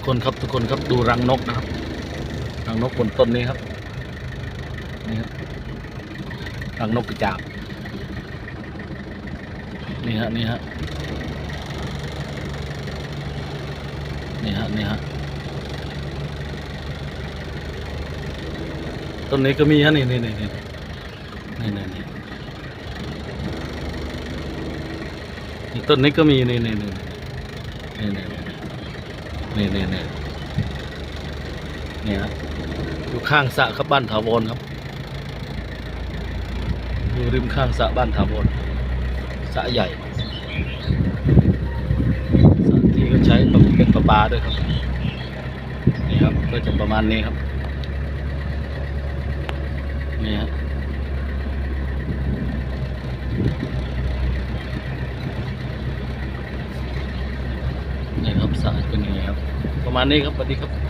กคนครับทุกคนครับดูรังนกนะครับ รังนกบนต้นนี้ครับนี่ครับรังนกกระจาบนี่ฮะนี่ฮะนี่ฮะนี่ฮะต้นนี้ก็มีฮะนี่นี่นี่นี่นี่นี่นี่ต้นนี้ก็มีนี่นี่นี่นี่นี่ นี่นี่นี่นี่ฮะอยู่ข้างสระครับบ้านถาวรครับอยู่ริมข้างสระบ้านถาวรสระใหญ่สระที่ก็ใช้เป็นประปาด้วยครับนี่ครับก็จะประมาณนี้ครับนี่ฮะนี่ครับ สายเป็นยังไงครับ ประมาณนี้ครับสวัสดีครับ